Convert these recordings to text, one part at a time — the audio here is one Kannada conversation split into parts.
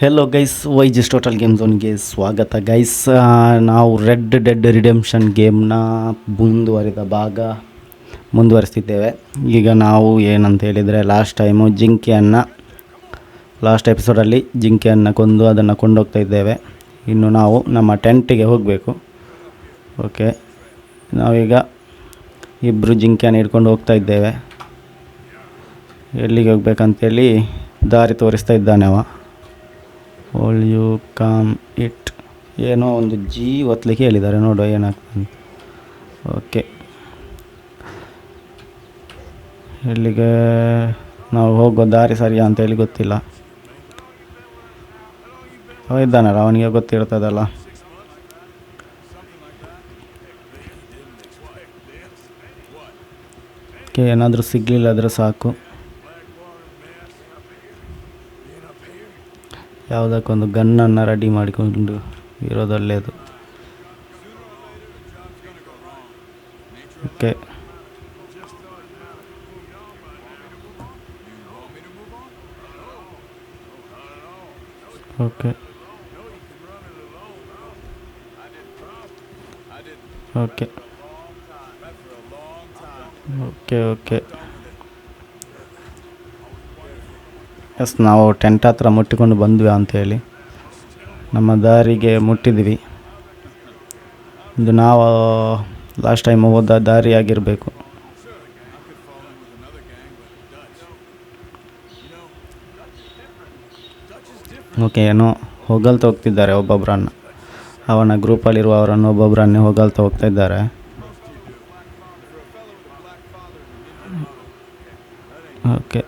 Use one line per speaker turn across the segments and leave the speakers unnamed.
ಹೆಲೋ ಗೈಸ್ ವೈ ಜಿಸ್ ಟೋಟಲ್ ಗೇಮ್ ಝೋನ್ಗೆ ಸ್ವಾಗತ ಗೈಸ್ ನಾವು ರೆಡ್ ಡೆಡ್ ರಿಡೆಮ್ಷನ್ ಗೇಮ್ನ ಮುಂದುವರಿದ ಭಾಗ ಮುಂದುವರಿಸ್ತಿದ್ದೇವೆ. ಈಗ ನಾವು ಏನಂತ ಹೇಳಿದರೆ ಲಾಸ್ಟ್ ಟೈಮು ಜಿಂಕೆಯನ್ನು ಲಾಸ್ಟ್ ಎಪಿಸೋಡಲ್ಲಿ ಜಿಂಕೆಯನ್ನು ಕೊಂದು ಅದನ್ನು ಕೊಂಡೋಗ್ತಾ ಇದ್ದೇವೆ. ಇನ್ನು ನಾವು ನಮ್ಮ ಟೆಂಟಿಗೆ ಹೋಗಬೇಕು. ಓಕೆ ನಾವೀಗ ಇಬ್ಬರು ಜಿಂಕೆಯನ್ನು ಹಿಡ್ಕೊಂಡು ಹೋಗ್ತಾ ಇದ್ದೇವೆ. ಎಲ್ಲಿಗೆ ಹೋಗ್ಬೇಕಂತೇಳಿ? ದಾರಿ ತೋರಿಸ್ತಾ ಇದ್ದಾನೆ ಅವ. ಓಲ್ ಯು ಕಾಮ್ ಇಟ್ ಏನೋ ಒಂದು ಜಿ ಒತ್ತಲಿಕ್ಕೆ ಹೇಳಿದ್ದಾರೆ. ನೋಡುವ ಏನಾಗ್ತದೆ ಓಕೆ ಇಲ್ಲಿಗೆ ನಾವು ಹೋಗೋ ದಾರಿ ಸರಿಯಾ ಅಂತೇಳಿ ಗೊತ್ತಿಲ್ಲ. ಅವ ಇದ್ದಾನಲ್ಲ, ಅವನಿಗೆ ಗೊತ್ತಿರ್ತದಲ್ಲ. ಏನಾದರೂ ಸಿಗಲಿಲ್ಲ ಸಾಕು. ಯಾವುದಕ್ಕೊಂದು ಗನ್ನನ್ನು ರೆಡಿ ಮಾಡಿಕೊಂಡು ಇರೋದೊಳ್ಳೆಯದು okay. Okay. Okay. Okay okay. Yes ನಾವು ಟೆಂಟ್ ಹತ್ರ ಮುಟ್ಟಿಕೊಂಡು ಬಂದ್ವಿ ಅಂಥೇಳಿ ನಮ್ಮ ದಾರಿಗೆ ಮುಟ್ಟಿದ್ವಿ. ಇದು ನಾವು ಲಾಸ್ಟ್ ಟೈಮ್ ಹೋದ ದಾರಿ ಆಗಿರಬೇಕು ಓಕೆ ಏನೋ ಹೋಗಲ್ತ ಹೋಗ್ತಿದ್ದಾರೆ ಒಬ್ಬೊಬ್ಬರನ್ನ ಅವನ ಗ್ರೂಪಲ್ಲಿರುವವರನ್ನು ಒಬ್ಬೊಬ್ಬರನ್ನೇ ಹೋಗಲ್ತ ಹೋಗ್ತಾ ಇದ್ದಾರೆ. Okay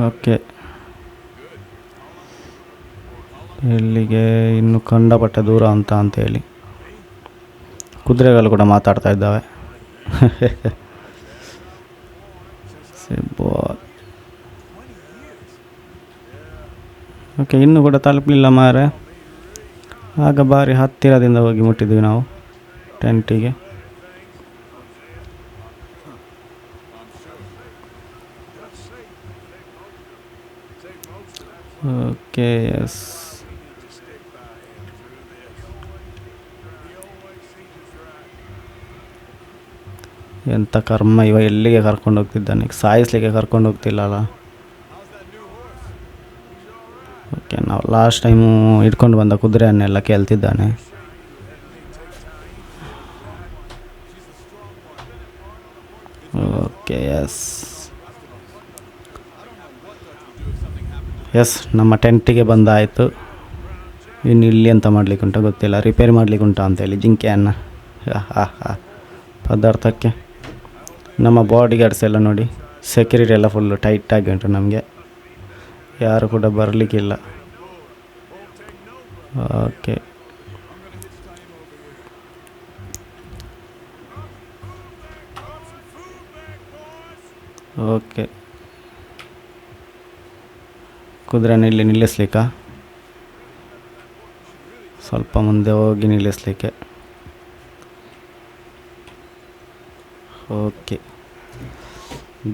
okay. ಇಲ್ಲಿಗೆ ಇನ್ನು ಕಂಡಪಟ್ಟೆ ದೂರ ಅಂತ ಅಂತೇಳಿ ಕುದುರೆಗಳು ಕೂಡ ಮಾತಾಡ್ತಾ ಇದ್ದಾವೆ. ಓಕೆ, ಇನ್ನೂ ಕೂಡ ತಲುಪಲಿಲ್ಲ ಮಾರೆ ಆಗ ಬಾರಿ ಹತ್ತಿರದಿಂದ ಹೋಗಿ ಮುಟ್ಟಿದ್ವಿ ನಾವು, ಟೆಂಟಿಗೆ. Okay yes. ಎಂಥ ಕರ್ಮ, ಇವ ಎಲ್ಲಿಗೆ ಕರ್ಕೊಂಡು ಹೋಗ್ತಿದ್ದಾನೆ? ಸಾಯಿಸ್ಲಿಕ್ಕೆ ಕರ್ಕೊಂಡು ಹೋಗ್ತಿಲ್ಲಲ್ಲ? ಓಕೆ ನಾವು ಲಾಸ್ಟ್ ಟೈಮು ಇಟ್ಕೊಂಡು ಬಂದ ಕುದುರೆಯನ್ನೆಲ್ಲ ಕೇಳ್ತಿದ್ದಾನೆ. ಓಕೆ ಎಸ್ ಎಸ್ ನಮ್ಮ ಟೆಂಟಿಗೆ ಬಂದಾಯಿತು. ಇನ್ನು ಇಲ್ಲಿ ಎಂತ ಮಾಡ್ಲಿಕ್ಕೆ ಉಂಟ ಗೊತ್ತಿಲ್ಲ. ರಿಪೇರಿ ಮಾಡ್ಲಿಕ್ಕೆ ಉಂಟಾ ಅಂತೇಳಿ ಜಿಂಕೆಯನ್ನು ಪದಾರ್ಥಕ್ಕೆ ನಮ್ಮ ಬಾಡಿ ಗಾರ್ಡ್ಸ್ ಎಲ್ಲ ನೋಡಿ ಸೆಕ್ಯೂರಿಟಿ ಎಲ್ಲ ಫುಲ್ಲು ಟೈಟಾಗಿ ಉಂಟು ನಮಗೆ. ಯಾರು ಕೂಡ ಬರಲಿಕ್ಕಿಲ್ಲ ಓಕೆ ಓಕೆ ಕುದುರೆನ ಇಲ್ಲಿ ನಿಲ್ಲಿಸ್ಲಿಕ್ಕ? ಸ್ವಲ್ಪ ಮುಂದೆ ಹೋಗಿ ನಿಲ್ಲಿಸಲಿಕ್ಕೆ. ಓಕೆ.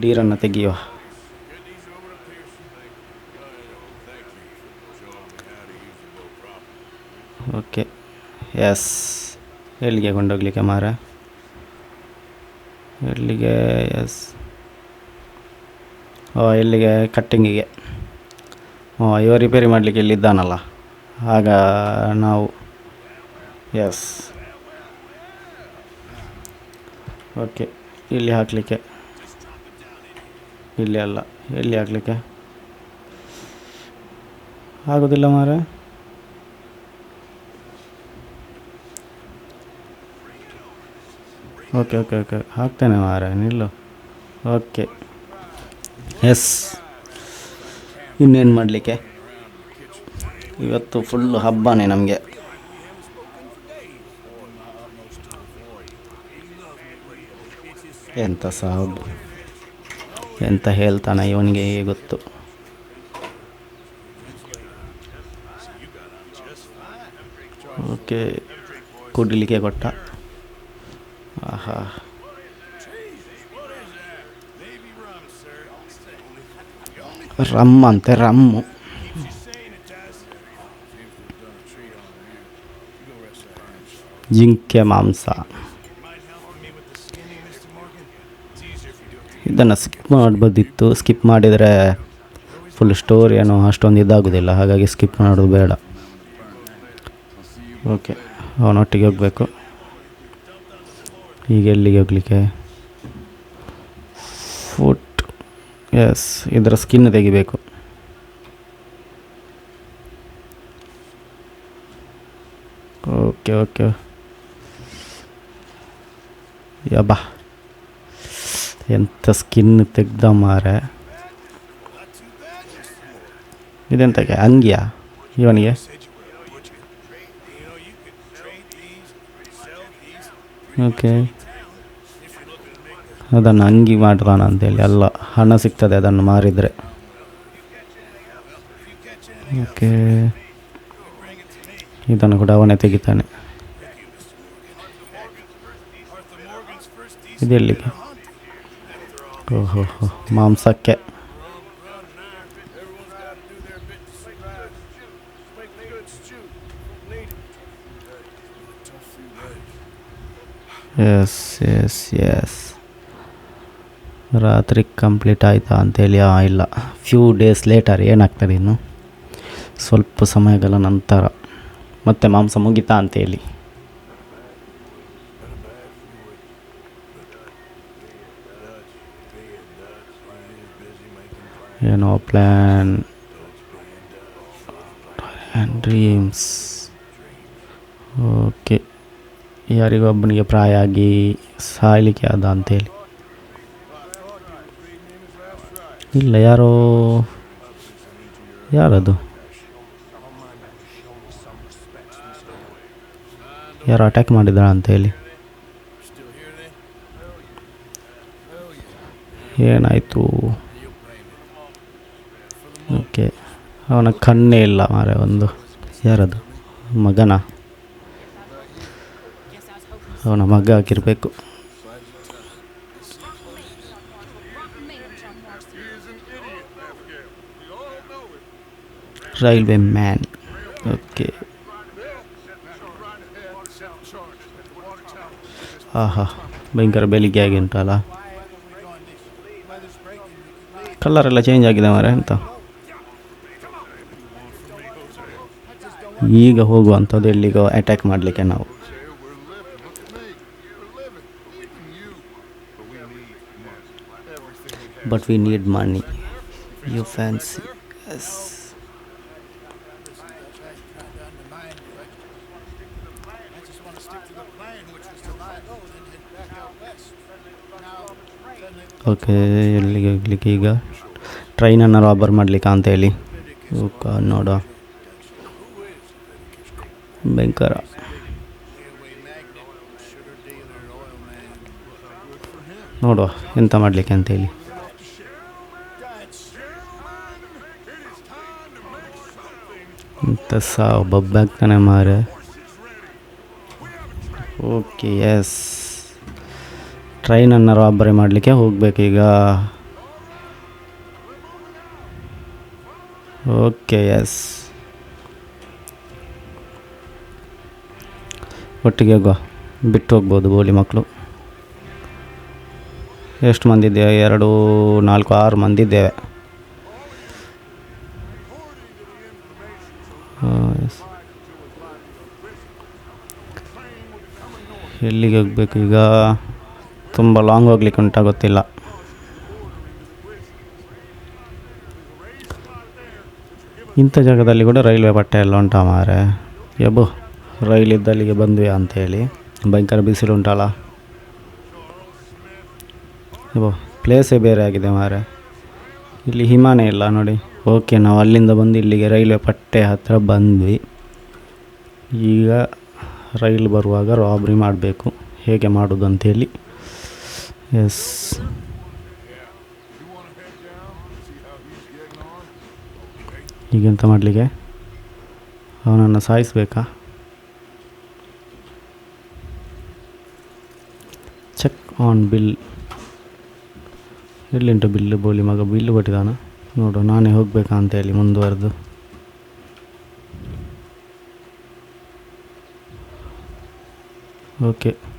ಡೀರನ್ನು ತೆಗೆಯುವ. ಓಕೆ. ಎಸ್. ಎಲ್ಲಿಗೆ ಕೊಂಡೋಗ್ಲಿಕ್ಕೆ ಮಾರ? ಎಲ್ಲಿಗೆ? ಎಸ್. ಓ, ಎಲ್ಲಿಗೆ? ಕಟ್ಟಿಂಗಿಗೆ. ಇವ ರಿಪೇರಿ ಮಾಡಲಿಕ್ಕೆ ಇಲ್ಲಿ ಇದ್ದಾನಲ್ಲ. ಆಗ ನಾವು ಎಸ್ ಓಕೆ ಇಲ್ಲಿ ಹಾಕಲಿಕ್ಕೆ. ಇಲ್ಲಿ ಅಲ್ಲ, ಎಲ್ಲಿ ಹಾಕಲಿಕ್ಕೆ? ಆಗೋದಿಲ್ಲ ಮಾರ ಓಕೆ ಓಕೆ ಓಕೆ ಹಾಕ್ತೇನೆ ಮಾರ ನಿಲ್ಲು. ಓಕೆ ಎಸ್ ಇನ್ನೇನು ಮಾಡಲಿಕ್ಕೆ? ಇವತ್ತು ಫುಲ್ಲು ಹಬ್ಬನೇ ನಮಗೆ. ಎಂಥ ಸಾಬ್? ಎಂತ ಹೇಳ್ತಾನೆ ಇವನಿಗೆ ಗೊತ್ತು. ಓಕೆ, ಕುಡಿಲಿಕ್ಕೆ ಕೊಟ್ಟ. ಆಹಾ. ರಮ್ ಅಂತೆ ರಮ್ಮು. ಜಿಂಕೆ ಮಾಂಸ. ಇದನ್ನು ಸ್ಕಿಪ್ ಮಾಡ್ಬೋದಿತ್ತು. ಸ್ಕಿಪ್ ಮಾಡಿದರೆ ಫುಲ್ ಸ್ಟೋರಿ ಏನೋ ಅಷ್ಟೊಂದು ಇದಾಗೋದಿಲ್ಲ. ಹಾಗಾಗಿ ಸ್ಕಿಪ್ ಮಾಡೋದು ಬೇಡ. ಓಕೆ ಅವನೊಟ್ಟಿಗೆ ಹೋಗಬೇಕು. ಈಗ ಎಲ್ಲಿಗೆ ಹೋಗಲಿಕ್ಕೆ? ಎಸ್ ಇದರ ಸ್ಕಿನ್ ತೆಗಿಬೇಕು. ಓಕೆ ಓಕೆ ಯಬ್ಬಾ. ಎಂಥ ಸ್ಕಿನ್ ತೆಗ್ದ ಮಾರೆ. ಇದೆಂತಕ್ಕೆ ಅಂಗಿಯಾ? ಇವನಿಗೆ? ಓಕೆ ಅದನ್ನು ಅಂಗಿ ಮಾಡೋಣ ಅಂತೇಳಿ. ಎಲ್ಲ ಹಣ ಸಿಗ್ತದೆ ಅದನ್ನು ಮಾರಿದರೆ. ಓಕೆ. ಇದನ್ನು ಕೂಡ ಅವನೇ ತೆಗಿತಾನೆ. ಇದೆಲ್ಲಿಗೆ ಓಹೋ, ಹೋ, ಮಾಂಸಕ್ಕೆ. ಎಸ್ ಎಸ್ ಎಸ್ ರಾತ್ರಿ ಕಂಪ್ಲೀಟ್ ಆಯಿತಾ ಅಂತೇಳಿ ಆ, ಇಲ್ಲ. ಫ್ಯೂ ಡೇಸ್ ಲೇಟರ್ ಏನಾಗ್ತದೆ ಇನ್ನು? ಸ್ವಲ್ಪ ಸಮಯಗಳ ನಂತರ. ಮತ್ತೆ ಮಾಂಸ ಮುಗಿತಾ ಅಂತೇಳಿ. ಏನೋ ಪ್ಲ್ಯಾನ್ ಡ್ರೀಮ್ಸ್ ಓಕೆ ಯಾರಿಗೊಬ್ಬನಿಗೆ ಪ್ರಾಯ ಆಗಿ ಸಾಯಲಿಕ್ಕೆ ಆದ ಅಂತೇಳಿ. ಇಲ್ಲ, ಯಾರೋ ಯಾರದು? ಯಾರೋ ಅಟ್ಯಾಕ್ ಮಾಡಿದ್ದಾಳ ಅಂತ ಹೇಳಿ. ಏನಾಯಿತು? ಓಕೆ. ಅವನ ಕಣ್ಣೇ ಇಲ್ಲ ಮಾರೆ, ಒಂದು ಯಾರದು? ಮಗನ? ಅವನ ಮಗ ಹಾಕಿರಬೇಕು. ರೈಲ್ವೆ ಮ್ಯಾನ್ ಓಕೆ ಆಹಾ ಭಯಂಕರ ಬೆಳಿಗ್ಗೆ ಆಗಿ ಉಂಟಲ್ಲ ಕಲರ್ ಎಲ್ಲ ಚೇಂಜ್ ಆಗಿದೆ ಮಾರೆ ಅಂತ ಈಗ ಹೋಗುವಂಥದ್ದು ಎಲ್ಲಿಗೋ ಅಟ್ಯಾಕ್ ಮಾಡಲಿಕ್ಕೆ ನಾವು. But we need money you fancy yes okay, ಎಲ್ಲಿಗೆ ಹೋಗ್ಲಿಕ್ಕೆ ಈಗ? ಟ್ರೈನನ್ನು ರಾಬರ್ ಮಾಡಲಿಕ್ಕೆ ಅಂತ ಹೇಳಿ. ಓಕ ನೋಡುವ. ಭಯಂಕರ. ನೋಡುವ, ಎಂತ ಮಾಡಲಿಕ್ಕೆ ಅಂತೇಳಿ ಎಂತ ಸಾವು ಬಬ್ಬಾಗ್ತಾನೆ ಮಾರೆ ಓಕೆ ಎಸ್ ಟ್ರೈನನ್ನು ರಾಬರಿ ಮಾಡಲಿಕ್ಕೆ ಹೋಗಬೇಕೀಗ ಓಕೆ, ಎಸ್. ಒಟ್ಟಿಗೆ ಹೋಗುವ. ಬಿಟ್ಟು ಹೋಗ್ಬೋದು ಬೋಲಿ ಮಕ್ಕಳು. ಎಷ್ಟು ಮಂದಿ ಇದ್ದೇವೆ ಎರಡು, ನಾಲ್ಕು, ಆರು ಮಂದಿ ಇದ್ದೇವೆ. ಎಲ್ಲಿಗೆ ಹೋಗ್ಬೇಕು ಈಗ? ತುಂಬ ಲಾಂಗ್ ಹೋಗ್ಲಿಕ್ಕೆ ಉಂಟಾ ಗೊತ್ತಿಲ್ಲ ಇಂಥ ಜಾಗದಲ್ಲಿ ಕೂಡ ರೈಲ್ವೆ ಪಟ್ಟೆ ಎಲ್ಲ ಉಂಟಾ ಮಾರೆ ಯಬ್ಬು ರೈಲ್ ಇದ್ದಲ್ಲಿಗೆ ಬಂದ್ವಿ ಅಂತೇಳಿ ಭಯಂಕರ ಬಿಸಿಲು ಉಂಟಲ್ಲ? ಯಬ್ಬು ಪ್ಲೇಸೇ ಬೇರೆ ಆಗಿದೆ ಮಾರೆ ಇಲ್ಲಿ ಹಿಮಾನೇ ಇಲ್ಲ ನೋಡಿ. ಓಕೆ ನಾವು ಅಲ್ಲಿಂದ ಬಂದು ಇಲ್ಲಿಗೆ ರೈಲ್ವೆ ಪಟ್ಟೆ ಹತ್ತಿರ ಬಂದ್ವಿ. ಈಗ ರೈಲ್ ಬರುವಾಗ ರಾಬ್ರಿ ಮಾಡಬೇಕು. ಹೇಗೆ ಮಾಡೋದು ಅಂತೇಳಿ ಎಸ್ ಈಗೆಂತ ಮಾಡಲಿಕ್ಕೆ ಅವನನ್ನು ಸಾಯಿಸಬೇಕಾ? ಚೆಕ್ ಆನ್ ಬಿಲ್ ಎಲ್ಲಿಂಟು ಬಿಲ್ಲು ಬೋಲಿ ಮಗ? ಬಿಲ್ಲು ಕೊಟ್ಟಿದ್ದಾನ? ನೋಡು, ನಾನೇ ಹೋಗಬೇಕಾ ಅಂತೇಳಿ ಮುಂದುವರೆದು. ಓಕೆ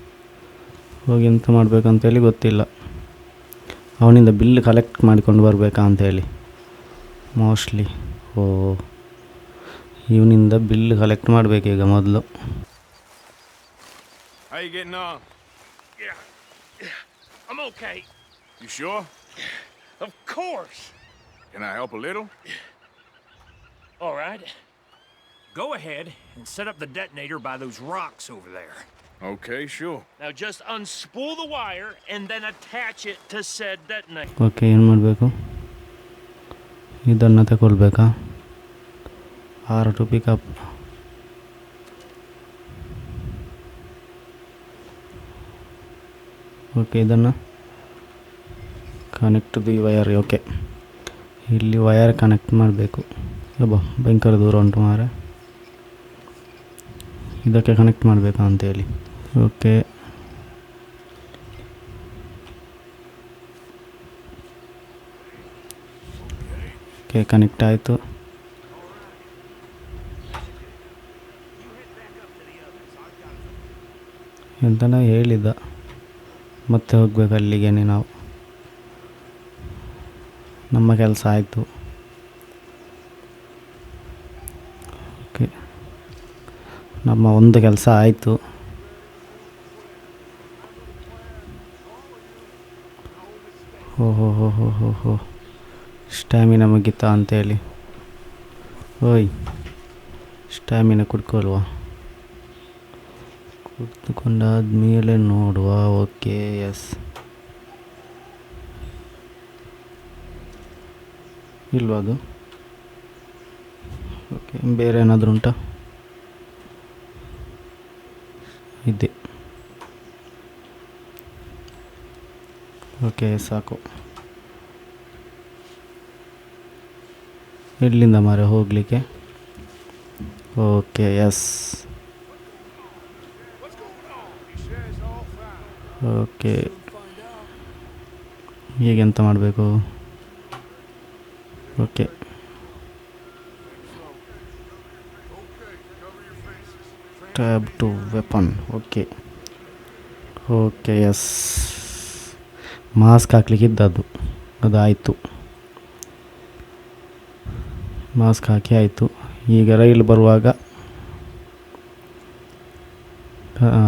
ಹೋಗಿ ಎಂತ ಮಾಡಬೇಕಂತೇಳಿ ಗೊತ್ತಿಲ್ಲ ಅವನಿಂದ ಬಿಲ್ ಕಲೆಕ್ಟ್ ಮಾಡಿಕೊಂಡು ಬರಬೇಕಾ ಅಂತೇಳಿ ಮೋಸ್ಟ್ಲಿ ಓ ಇವನಿಂದ ಬಿಲ್ ಕಲೆಕ್ಟ್ ಮಾಡಬೇಕೀಗ ಮೊದಲು
How you getting on?
Yeah. I'm okay.
You sure?
Of course.
Can I help a little?
All right. Go ahead and set up the detonator by those rocks over there.
Okay, sure.
Now just unspool the wire and then attach it to said detonator.
Okay ಏನು ಮಾಡಬೇಕು? ಇದನ್ನು ತಗೊಳ್ಬೇಕಾ? ಆರ್ ಟು ಪಿಕಪ್ ಓಕೆ ಇದನ್ನು ಕನೆಕ್ಟ್ ದಿ ವಯರ್ ಓಕೆ ಇಲ್ಲಿ ವಯರ್ ಕನೆಕ್ಟ್ ಮಾಡಬೇಕು. ಅಬ್ಬ ಭಯಂಕರ ದೂರ ಉಂಟು ಮಾರೆ ಇದಕ್ಕೆ ಕನೆಕ್ಟ್ ಮಾಡಬೇಕಾ ಅಂತೇಳಿ ಓಕೆ ಓಕೆ ಕನೆಕ್ಟ್ ಆಯಿತು. ಎಂತನ ಹೇಳಿದ್ದ. ಮತ್ತೆ ಹೋಗ್ಬೇಕು ಅಲ್ಲಿಗೆ ನಾವು. ನಮ್ಮ ಕೆಲಸ ಆಯಿತು. ಓಕೆ ನಮ್ಮ ಒಂದು ಕೆಲಸ ಆಯಿತು ಹೋ ಹೋ ಹೋ ಹೋ ಸ್ಟ್ಯಾಮಿನ ಮುಗಿತಾ ಅಂತೇಳಿ ಓಯ್, ಸ್ಟ್ಯಾಮಿನ ಕುಡ್ಕೊಳ್ವಾ. ಕುಡಿದುಕೊಂಡಾದ್ಮೇಲೆ ನೋಡುವ, ಓಕೆ, ಎಸ್. ಇಲ್ವಾ ಅದು? ಓಕೆ, ಬೇರೆ ಏನಾದರೂ ಉಂಟಾ? ಇದೆ. ಓಕೆ, ಸಾಕು. ಎಲ್ಲಿಂದ ಮಾರೆ ಹೋಗಲಿಕ್ಕೆ. ಓಕೆ ಎಸ್ ಓಕೆ ಹೇಗೆಂತ ಮಾಡಬೇಕು? Okay tab to weapon okay okay yes mask ಹಾಕ್ಲಿಕ್ಕಿದ್ದದ್ದು ಅದಾಯಿತು ಮಾಸ್ಕ್ ಹಾಕಿ ಆಯಿತು. ಈಗ ರೈಲು ಬರುವಾಗ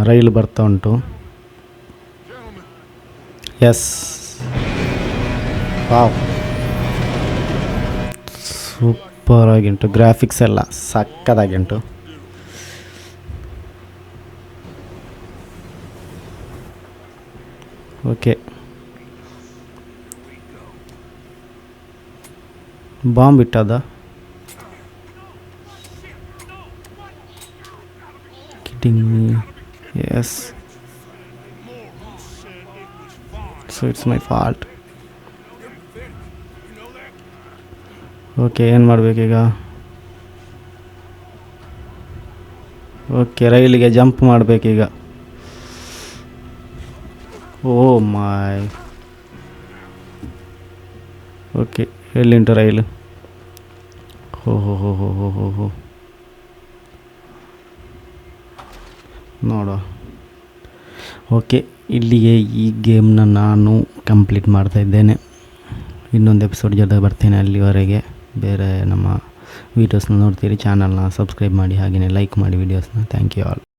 ರೈಲು ಬರ್ತಾ ಉಂಟು. ಎಸ್. ವಾವ್. ಸೂಪರ್ ಉಂಟು ಗ್ರಾಫಿಕ್ಸ್ ಎಲ್ಲ ಸಕ್ಕದಾಗಿ ಓಕೆ. ಬಾಂಬ್ ಇಟ್ಟದ? Kidding yes so it's my fault okay ಏನು ಮಾಡಬೇಕೀಗ ಓಕೆ ರೈಲಿಗೆ ಜಂಪ್ ಮಾಡಬೇಕೀಗ. ಓ ಮೈ ಓಕೆ ಎಲ್ಲಿಂಟು ರೈಲು ಹೋ ಹೋ ಹೋ ಹೋ ಹೋ ಹೋ ಹೋ. ನೋಡುವ. ಓಕೆ ಇಲ್ಲಿಗೆ ಈ ಗೇಮ್ನ ನಾನು ಕಂಪ್ಲೀಟ್ ಮಾಡ್ತಾ ಇದ್ದೇನೆ. ಇನ್ನೊಂದು ಎಪಿಸೋಡ್ ಜೊತೆ ಬರ್ತೇನೆ ಅಲ್ಲಿವರೆಗೆ. ಬೇರೆ ನಮ್ಮ ವೀಡಿಯೋಸ್ನ ನೋಡ್ತೀರಿ ಚಾನಲ್ನ ಸಬ್ಸ್ಕ್ರೈಬ್ ಮಾಡಿ ಹಾಗೆಯೇ ಲೈಕ್ ಮಾಡಿ ವೀಡಿಯೋಸ್ನ ಥ್ಯಾಂಕ್ ಯು ಆಲ್